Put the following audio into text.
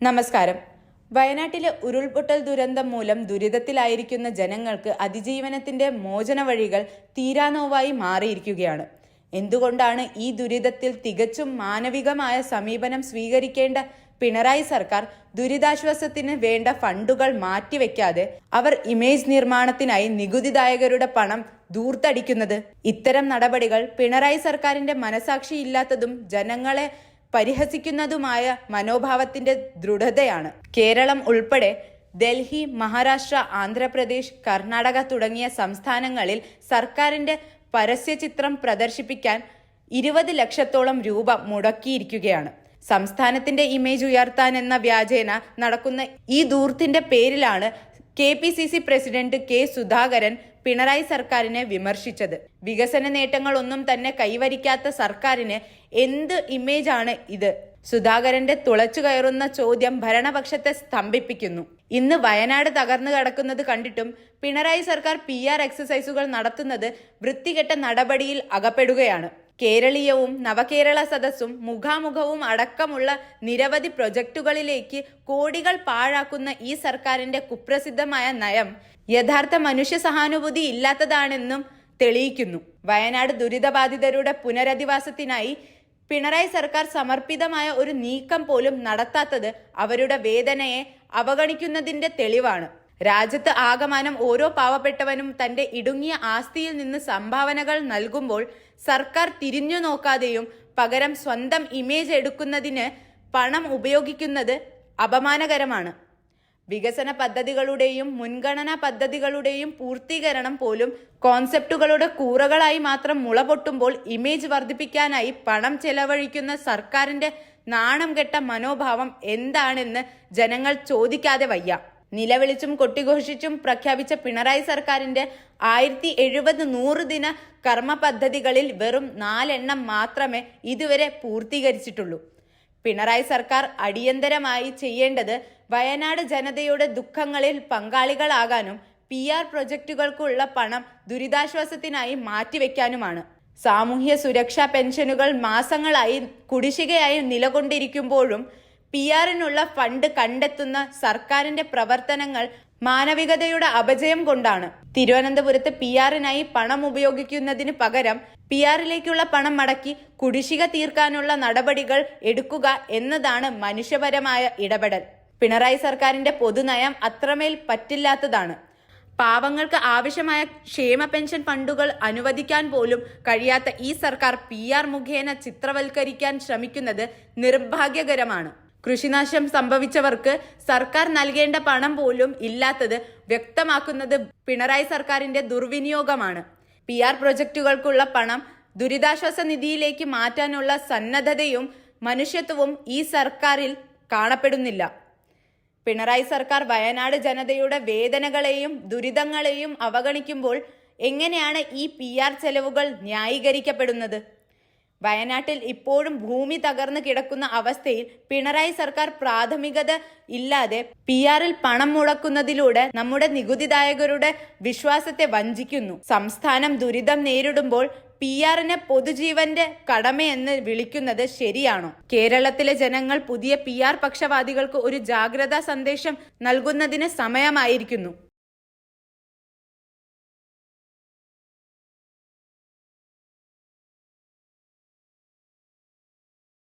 നമസ്കാരം. വയനാട്ടിലെ ഉരുൾപൊട്ടൽ ദുരന്തം മൂലം ദുരിതത്തിലായിരിക്കുന്ന ജനങ്ങൾക്ക് അതിജീവനത്തിന്റെ മോചന വഴികൾ തീരാനോവായി മാറിയിരിക്കുകയാണ്. എന്തുകൊണ്ടാണ് ഈ ദുരിതത്തിൽ തികച്ചും മാനവികമായ സമീപനം സ്വീകരിക്കേണ്ട പിണറായി സർക്കാർ ദുരിതാശ്വാസത്തിന് വേണ്ട ഫണ്ടുകൾ മാറ്റിവെക്കാതെ അവർ ഇമേജ് നിർമ്മാണത്തിനായി നികുതിദായകരുടെ പണം ദൂർത്തടിക്കുന്നത്? ഇത്തരം നടപടികൾ പിണറായി സർക്കാരിന്റെ മനസാക്ഷിയില്ലാത്തതും ജനങ്ങളെ പരിഹസിക്കുന്നതുമായ മനോഭാവത്തിന്റെ ദൃഢതയാണ്. കേരളം ഉൾപ്പെടെ ഡൽഹി മഹാരാഷ്ട്ര ആന്ധ്രാപ്രദേശ് കർണാടക തുടങ്ങിയ സംസ്ഥാനങ്ങളിൽ സർക്കാരിന്റെ പരസ്യചിത്രം പ്രദർശിപ്പിക്കാൻ ഇരുപത് ലക്ഷത്തോളം രൂപ മുടക്കിയിരിക്കുകയാണ്. സംസ്ഥാനത്തിന്റെ ഇമേജ് ഉയർത്താൻ എന്ന വ്യാജേന നടക്കുന്ന ഈ ദൂർത്തിന്റെ പേരിലാണ് K P C C president K Sudhakaran Pinarayi സർക്കാരിനെ വിമർശിച്ചത്. വികസന നേട്ടങ്ങളൊന്നും തന്നെ കൈവരിക്കാത്ത സർക്കാരിന് എന്ത് ഇമേജ് ആണ് ഇത്? സുധാകരന്റെ തുളച്ചു കയറുന്ന ചോദ്യം ഭരണപക്ഷത്തെ സ്തംഭിപ്പിക്കുന്നു. ഇന്ന് വയനാട് തകർന്നു കിടക്കുന്നത് കണ്ടിട്ടും പിണറായി സർക്കാർ പി ആർ എക്സസൈസുകൾ നടത്തുന്നത് വൃത്തികെട്ട നടപടിയിൽ അകപ്പെടുകയാണ്. കേരളീയവും നവകേരള സദസ്സും മുഖാമുഖവും അടക്കമുള്ള നിരവധി പ്രൊജക്ടുകളിലേക്ക് കോടികൾ പാഴാക്കുന്ന ഈ സർക്കാരിന്റെ കുപ്രസിദ്ധമായ നയം യഥാർത്ഥ മനുഷ്യ സഹാനുഭൂതി ഇല്ലാത്തതാണെന്നും തെളിയിക്കുന്നു. വയനാട് ദുരിതബാധിതരുടെ പുനരധിവാസത്തിനായി പിണറായി സർക്കാർ സമർപ്പിതമായ ഒരു നീക്കം പോലും നടത്താത്തത് അവരുടെ വേദനയെ അവഗണിക്കുന്നതിന്റെ തെളിവാണ്. രാജ്യത്ത് ആകമാനം ഓരോ പാവപ്പെട്ടവനും തന്റെ ഇടുങ്ങിയ ആസ്തിയിൽ നിന്ന് സംഭാവനകൾ നൽകുമ്പോൾ സർക്കാർ തിരിഞ്ഞു നോക്കാതെയും പകരം സ്വന്തം ഇമേജ് എടുക്കുന്നതിന് പണം ഉപയോഗിക്കുന്നത് അപമാനകരമാണ്. വികസന പദ്ധതികളുടെയും മുൻഗണനാ പദ്ധതികളുടെയും പൂർത്തീകരണം പോലും കോൺസെപ്റ്റുകളുടെ കൂറകളായി മാത്രം മുള പൊട്ടുമ്പോൾ ഇമേജ് വർദ്ധിപ്പിക്കാനായി പണം ചെലവഴിക്കുന്ന സർക്കാരിന്റെ നാണം കെട്ട മനോഭാവം എന്താണെന്ന് ജനങ്ങൾ ചോദിക്കാതെ വയ്യ. നിലവിളിച്ചും കൊട്ടിഘോഷിച്ചും പ്രഖ്യാപിച്ച പിണറായി സർക്കാരിന്റെ ആയിരത്തി എഴുപത് നൂറ് ദിന കർമ്മ പദ്ധതികളിൽ വെറും നാലെണ്ണം മാത്രമേ ഇതുവരെ പൂർത്തീകരിച്ചിട്ടുള്ളൂ. പിണറായി സർക്കാർ അടിയന്തരമായി ചെയ്യേണ്ടത് വയനാട് ജനതയുടെ ദുഃഖങ്ങളിൽ പങ്കാളികളാകാനും പി ആർ പ്രൊജക്റ്റുകൾക്കുള്ള പണം ദുരിതാശ്വാസത്തിനായി മാറ്റിവെക്കാനുമാണ്. സാമൂഹ്യ സുരക്ഷാ പെൻഷനുകൾ മാസങ്ങളായി കുടിശ്ശികയായി നിലകൊണ്ടിരിക്കുമ്പോഴും പി ആറിനുള്ള ഫണ്ട് കണ്ടെത്തുന്ന സർക്കാരിന്റെ പ്രവർത്തനങ്ങൾ മാനവികതയുടെ അപജയം കൊണ്ടാണ്. തിരുവനന്തപുരത്ത് പി ആറിനായി പണം ഉപയോഗിക്കുന്നതിന് പകരം പി ആറിലേക്കുള്ള പണം മടക്കി കുടിശ്ശിക തീർക്കാനുള്ള നടപടികൾ എടുക്കുക എന്നതാണ് മനുഷ്യപരമായ ഇടപെടൽ. പിണറായി സർക്കാരിന്റെ പൊതുനയം അത്രമേൽ പറ്റില്ലാത്തതാണ്. പാവങ്ങൾക്ക് ആവശ്യമായ ക്ഷേമ പെൻഷൻ ഫണ്ടുകൾ അനുവദിക്കാൻ പോലും കഴിയാത്ത ഈ സർക്കാർ പി ആർ മുഖേന ചിത്രവൽക്കരിക്കാൻ ശ്രമിക്കുന്നത് നിർഭാഗ്യകരമാണ്. കൃഷിനാശം സംഭവിച്ചവർക്ക് സർക്കാർ നൽകേണ്ട പണം പോലും ഇല്ലാത്തത് വ്യക്തമാക്കുന്നത് പിണറായി സർക്കാരിന്റെ ദുർവിനിയോഗമാണ്. പി ആർ പ്രൊജക്റ്റുകൾക്കുള്ള പണം ദുരിതാശ്വാസ നിധിയിലേക്ക് മാറ്റാനുള്ള സന്നദ്ധതയും മനുഷ്യത്വവും ഈ സർക്കാരിൽ കാണപ്പെടുന്നില്ല. പിണറായി സർക്കാർ വയനാട് ജനതയുടെ വേദനകളെയും ദുരിതങ്ങളെയും അവഗണിക്കുമ്പോൾ എങ്ങനെയാണ് ഈ പി ആർ ചെലവുകൾ ന്യായീകരിക്കപ്പെടുന്നത്? വയനാട്ടിൽ ഇപ്പോഴും ഭൂമി തകർന്നു കിടക്കുന്ന അവസ്ഥയിൽ പിണറായി സർക്കാർ പ്രാഥമികത ഇല്ലാതെ പി ആറിൽ പണം മുടക്കുന്നതിലൂടെ നമ്മുടെ നികുതിദായകരുടെ വിശ്വാസത്തെ വഞ്ചിക്കുന്നു. സംസ്ഥാനം ദുരിതം നേരിടുമ്പോൾ പി ആറിനെ പൊതുജീവന്റെ കടമയെന്ന് വിളിക്കുന്നത് ശരിയാണോ? കേരളത്തിലെ ജനങ്ങൾ പുതിയ പി ആർ പക്ഷവാദികൾക്ക് ഒരു ജാഗ്രതാ സന്ദേശം നൽകുന്നതിന് സമയമായിരിക്കുന്നു.